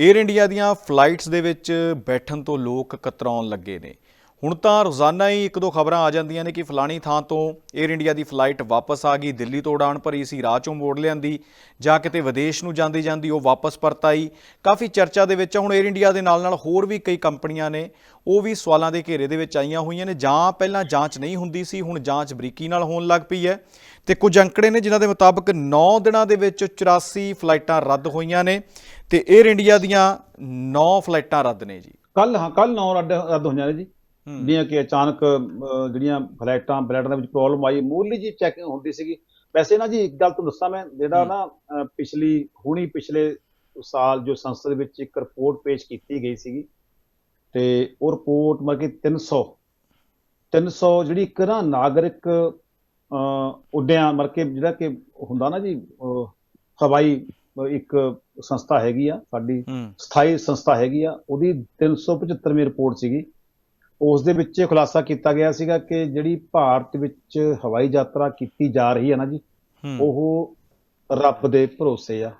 Air India ਦੀਆਂ flights ਦੇ ਵਿੱਚ ਬੈਠਣ ਤੋਂ ਲੋਕ ਕਤਰਾਉਣ ਲੱਗੇ ਨੇ। ਹੁਣ ਤਾਂ ਰੋਜ਼ਾਨਾ ਹੀ ਇੱਕ ਦੋ ਖਬਰਾਂ ਆ ਜਾਂਦੀਆਂ ਨੇ ਕਿ ਫਲਾਣੀ ਥਾਂ ਤੋਂ 에ਅਰ ਇੰਡੀਆ ਦੀ ਫਲਾਈਟ ਵਾਪਸ ਆ ਗਈ, ਦਿੱਲੀ ਤੋਂ ਉਡਾਣ ਭਰੀ ਸੀ, ਰਾਹ ਚੋਂ ਮੋੜ ਲਿਆਂਦੀ, ਜਾਂ ਕਿਤੇ ਵਿਦੇਸ਼ ਨੂੰ ਜਾਂਦੀ ਜਾਂਦੀ ਉਹ ਵਾਪਸ ਪਰਤ ਆਈ ਕਾਫੀ ਚਰਚਾ ਦੇ ਵਿੱਚ ਹੁਣ 에ਅਰ ਇੰਡੀਆ ਦੇ ਨਾਲ ਨਾਲ ਹੋਰ ਵੀ ਕਈ ਕੰਪਨੀਆਂ ਨੇ, ਉਹ ਵੀ ਸਵਾਲਾਂ ਦੇ ਘੇਰੇ ਦੇ ਵਿੱਚ ਆਈਆਂ ਹੋਈਆਂ ਨੇ। ਜਾਂ ਪਹਿਲਾਂ ਜਾਂਚ ਨਹੀਂ ਹੁੰਦੀ ਸੀ, ਹੁਣ ਜਾਂਚ ਬਰੀਕੀ ਨਾਲ ਹੋਣ ਲੱਗ ਪਈ ਹੈ। ਤੇ ਕੁਝ ਅੰਕੜੇ ਨੇ ਜਿਨ੍ਹਾਂ ਦੇ ਮੁਤਾਬਕ 9 ਦਿਨਾਂ ਦੇ ਵਿੱਚ 84 ਫਲਾਈਟਾਂ ਰੱਦ ਹੋਈਆਂ ਨੇ, ਤੇ 에ਅਰ ਇੰਡੀਆ ਦੀਆਂ 9 ਫਲਾਈਟਾਂ ਰੱਦ ਨੇ ਜੀ। ਕੱਲ ਹਾਂ ਕੱਲ 9 ਰੱਦ ਹੋਈਆਂ ਨੇ ਜੀ। ਜਿਹੜੀਆਂ ਕਿ ਅਚਾਨਕ ਜਿਹੜੀਆਂ ਫਲਾਈਟਾਂ ਫਲਾਈਟਾਂ ਦੇ ਵਿੱਚ ਪ੍ਰੋਬਲਮ ਆਈ ਮੂਲੀ ਜੀ ਚੈਕਿੰਗ ਹੁੰਦੀ ਸੀਗੀ। ਵੈਸੇ ਨਾ ਜੀ ਇੱਕ ਗੱਲ ਤੁਹਾਨੂੰ ਦੱਸਾਂ ਮੈਂ ਜਿਹੜਾ। ਨਾ ਪਿਛਲੀ ਹੁਣੀ ਪਿਛਲੇ ਸਾਲ ਜੋ ਸੰਸਦ ਵਿੱਚ ਇੱਕ ਰਿਪੋਰਟ ਪੇਸ਼ ਕੀਤੀ ਗਈ ਸੀਗੀ ਤੇ ਉਹ ਰਿਪੋਰਟ ਮਤਲਬ ਕਿ 300 300 ਜਿਹੜੀ ਇੱਕ ਨਾ ਨਾਗਰਿਕ ਉੱਡਿਆਂ ਮਤਲਬ ਕਿ ਜਿਹੜਾ ਕਿ ਹੁੰਦਾ ਨਾ ਜੀ ਹਵਾਈ ਇੱਕ ਸੰਸਥਾ ਹੈਗੀ ਆ ਸਾਡੀ ਸਥਾਈ ਸੰਸਥਾ ਹੈਗੀ ਆ ਉਹਦੀ 375ਵੀਂ ਰਿਪੋਰਟ ਸੀਗੀ। ਉਸ ਦੇ ਵਿੱਚ ਖੁਲਾਸਾ ਕੀਤਾ ਗਿਆ ਸੀਗਾ ਕਿ ਜਿਹੜੀ ਭਾਰਤ ਵਿੱਚ ਹਵਾਈ ਯਾਤਰਾ ਕੀਤੀ ਜਾ ਰਹੀ ਹੈ ਨਾ ਜੀ ਉਹ ਰੱਬ ਦੇ ਭਰੋਸੇ ਆ।